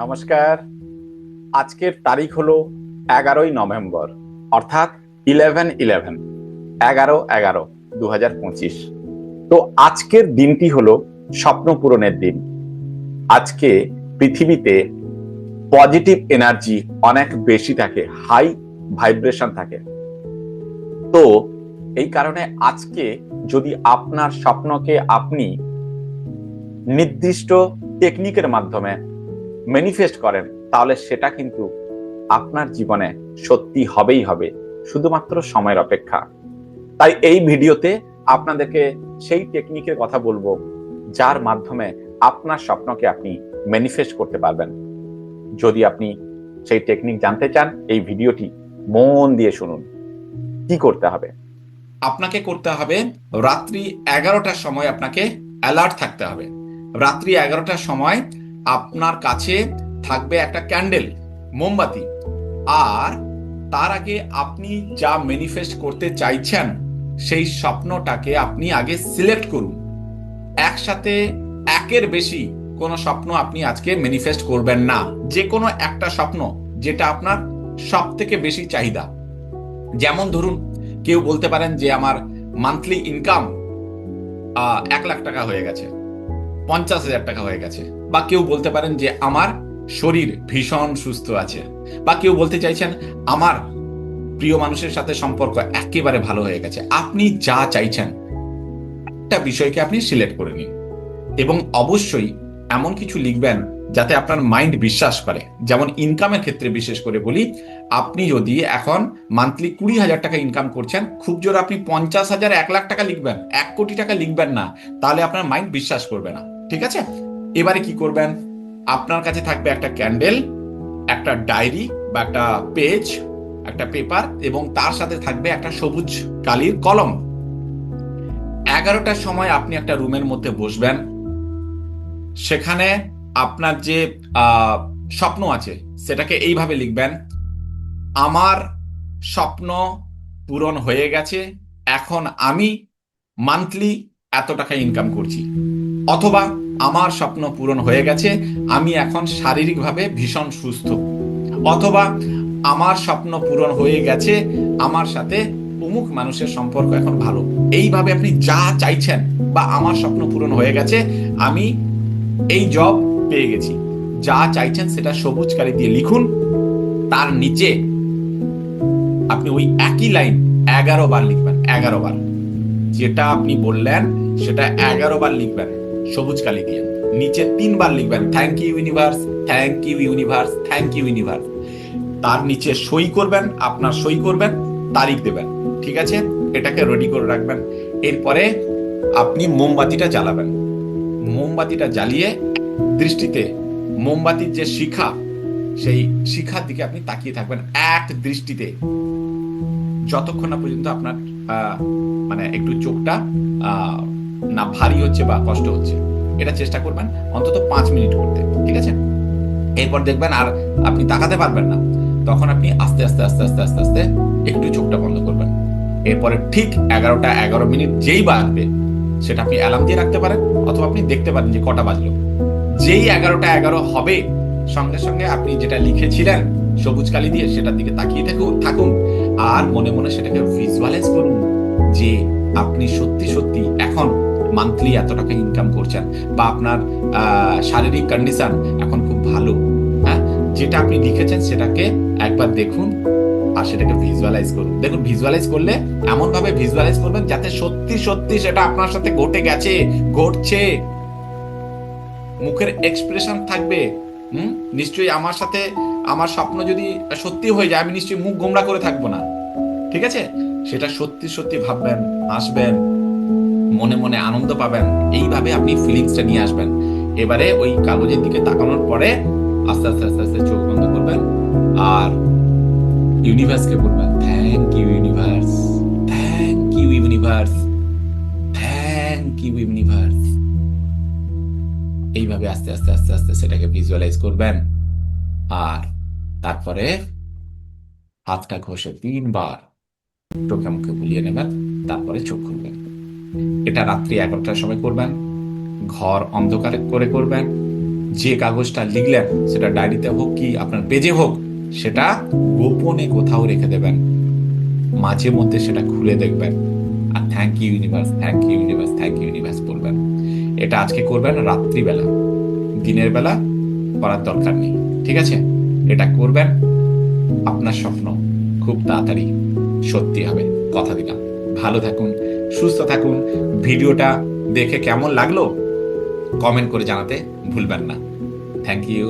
নমস্কার। আজকের তারিখ হলো এগারোই নভেম্বর, অর্থাৎ ইলেভেন ইলেভেন এগারো এগারো দু হাজার পঁচিশ। তো আজকের দিনটি হলো স্বপ্ন পূরণের দিন। আজকে পৃথিবীতে পজিটিভ এনার্জি অনেক বেশি থাকে হাই ভাইব্রেশন থাকে। তো এই কারণে আজকে যদি আপনার স্বপ্নকে আপনি নির্দিষ্ট টেকনিকের মাধ্যমে ম্যানিফেস্ট করেন, তাহলে সেটা কিন্তু আপনার জীবনে সত্যি হবেই হবে, শুধুমাত্র সময়ের অপেক্ষা। তাই এই ভিডিওতে আপনাদেরকে সেই টেকনিকের কথা বলব, যার মাধ্যমে আপনার স্বপ্নকে আপনি ম্যানিফেস্ট করতে পারবেন। যদি আপনি সেই টেকনিক জানতে চান, এই ভিডিওটি মন দিয়ে শুনুন। কি করতে হবে? আপনাকে করতে হবে, রাত্রি এগারোটার সময় আপনাকে অ্যালার্ট থাকতে হবে। রাত্রি এগারোটার সময় আপনার কাছে থাকবে একটা ক্যান্ডেল, মোমবাতি। আর তার আগে আপনি যা ম্যানিফেস্ট করতে চাইছেন, সেই স্বপ্নটাকে আপনি আগে সিলেক্ট করুন। একসাথে একের বেশি কোনো স্বপ্ন আপনি আজকে ম্যানিফেস্ট করবেন না। যে কোনো একটা স্বপ্ন যেটা আপনার সব থেকে বেশি চাহিদা। যেমন ধরুন, কেউ বলতে পারেন যে আমার মান্থলি ইনকাম এক লাখ টাকা হয়ে গেছে, পঞ্চাশ হাজার টাকা হয়ে গেছে। বা কেউ বলতে পারেন যে আমার শরীর ভীষণ সুস্থ আছে, বা কেউ বলতে চাইছেন আমার প্রিয় মানুষের সাথে সম্পর্ক একেবারে ভালো হয়ে গেছে। আপনি যা চাইছেন, একটা বিষয়কে আপনি সিলেক্ট করে নিন এবং অবশ্যই এমন কিছু লিখবেন যাতে আপনার মাইন্ড বিশ্বাস করে। যেমন ইনকামের ক্ষেত্রে বিশেষ করে বলি, আপনি যদি এখন মান্থলি কুড়ি হাজার টাকা ইনকাম করছেন, খুব জোর আপনি পঞ্চাশ হাজার, এক লাখ টাকা লিখবেন, এক কোটি টাকা লিখবেন না, তাহলে আপনার মাইন্ড বিশ্বাস করবে না। ঠিক আছে? এবারে কি করবেন? আপনার কাছে থাকবে একটা ক্যান্ডেল, একটা ডায়েরি বা একটা পেজ, একটা পেপার এবং তার সাথে থাকবে একটা সবুজ কালির কলম। এগারোটার সময় আপনি একটা রুমের মধ্যে বসবেন। সেখানে আপনার যে স্বপ্ন আছে, সেটাকে এইভাবে লিখবেন, আমার স্বপ্ন পূরণ হয়ে গেছে, এখন আমি মান্থলি এত টাকা ইনকাম করছি। অথবা আমার স্বপ্ন পূরণ হয়ে গেছে, আমি এখন শারীরিকভাবে ভীষণ সুস্থ। অথবা আমার স্বপ্ন পূরণ হয়ে গেছে, আমার সাথে অমুক মানুষের সম্পর্ক এখন ভালো। এইভাবে আপনি যা চাইছেন বা আমার স্বপ্ন পূরণ হয়ে গেছে, আমি এই জব পেয়ে গেছি। যা চাইছেন সেটা সবুজ কালি দিয়ে লিখুন, তার নিচে আপনি ওই একই লাইন এগারো বার লিখবেন, এগারো বার। যেটা আপনি বললেন, সেটা এগারো বার লিখবেন। সবুজ কালি দিয়ে। নিচে তিনবার লিখবেন thank you universe thank you universe thank you universe তার নিচে সই করবেন, আপনার সই করবেন, তারিখ দেবেন, ঠিক আছে? এটাকে রেডি করে রাখবেন। এরপরে আপনি মোমবাতিটা জ্বালাবেন। মোমবাতিটা জ্বালিয়ে দৃষ্টিতে মোমবাতির যে শিখা, সেই শিখার দিকে আপনি তাকিয়ে থাকবেন এক দৃষ্টিতে। যতক্ষণ না পর্যন্ত আপনার মানে একটু চোখটা না ভারী হচ্ছে বা কষ্ট হচ্ছে। এটা চেষ্টা করবেন অন্তত পাঁচ মিনিট করতে, ঠিক আছে? এরপর দেখবেন আর আপনি তাকাতে পারবেন না। তখন আপনি আস্তে আস্তে আস্তে আস্তে আস্তে আস্তে একটু চোখটা বন্ধ করবেন। এরপরে ঠিক এগারোটা, এগারো মিনিট যেই বাজবে সেটা আপনি অ্যালার্ম দিয়ে রাখতে পারেন অথবা আপনি দেখতে পারেন যে কটা বাজলো। যেই এগারোটা, এগারো হবে, সঙ্গে সঙ্গে আপনি যেটা লিখেছিলেন, সবুজ কালি দিয়ে সেটার দিকে তাকিয়ে থাকুন থাকুন আর মনে মনে সেটাকে ভিজুয়ালাইজ করুন যে আপনি সত্যি সত্যি এখন মান্থলি এত টাকা ইনকাম করছেন বা আপনার শারীরিক কন্ডিশন এখন খুব ভালো হ্যাঁ? যেটা আপনি লিখেছেন সেটাকে একবার দেখুন আর সেটাকে ভিজুয়ালাইজ করুন। দেখুন ভিজুয়ালাইজ করলে এমন ভাবে ভিজুয়ালাইজ করবেন যাতে সত্যি সত্যি সেটা আপনার সাথে ঘটে গেছে, ঘটছে। মুখের এক্সপ্রেশন থাকবে, হুম? নিশ্চয়ই আমার সাথে, আমার স্বপ্ন যদি সত্যি হয়ে যায়, আমি নিশ্চয়ই মুখ গোমরা করে থাকব না। ঠিক আছে? সেটা সত্যি সত্যি ভাববেন, আসবেন। মনে মনে আনন্দ পাবেন। এইভাবে আপনি ফিলিংসটা নিয়ে আসবেন। এবারে ওই কাগজের দিকে তাকানোর পরে আস্তে আস্তে আস্তে আস্তে চোখ বন্ধ করবেন আর ইউনিভার্সকে বলবেন thank you universe thank you universe thank you universe এইভাবে আস্তে আস্তে আস্তে আস্তে সেটাকে ভিজুয়ালাইজ করবেন। আর তারপরে হাতটা ঘষে তিনবার চোখে মুখে বুলিয়ে নেবেন। তারপরে চোখ খুলবেন। এটা রাত্রি এগারোটার সময় করবেন, ঘর অন্ধকার করে করবেন, যে কাগজটা লিখলেন সেটা ডায়েরিতে হোক কি আপনার পেজে হোক, সেটা গোপনে কোথাও রেখে দেবেন। মাঝে মধ্যে সেটা খুলে দেখবেন। আর thank you universe thank you universe thank you universe বলবেন। এটা আজকে করবেন রাত্রিবেলা। দিনের বেলা করার দরকার নেই, ঠিক আছে? এটা করবেন, আপনার স্বপ্ন খুব তাড়াতাড়ি সত্যি হবে, কথা দিলাম। ভালো থাকুন সুস্থ থাকুন। ভিডিওটা দেখে কেমন লাগল? কমেন্ট করে জানাতে ভুলবেন না। Thank you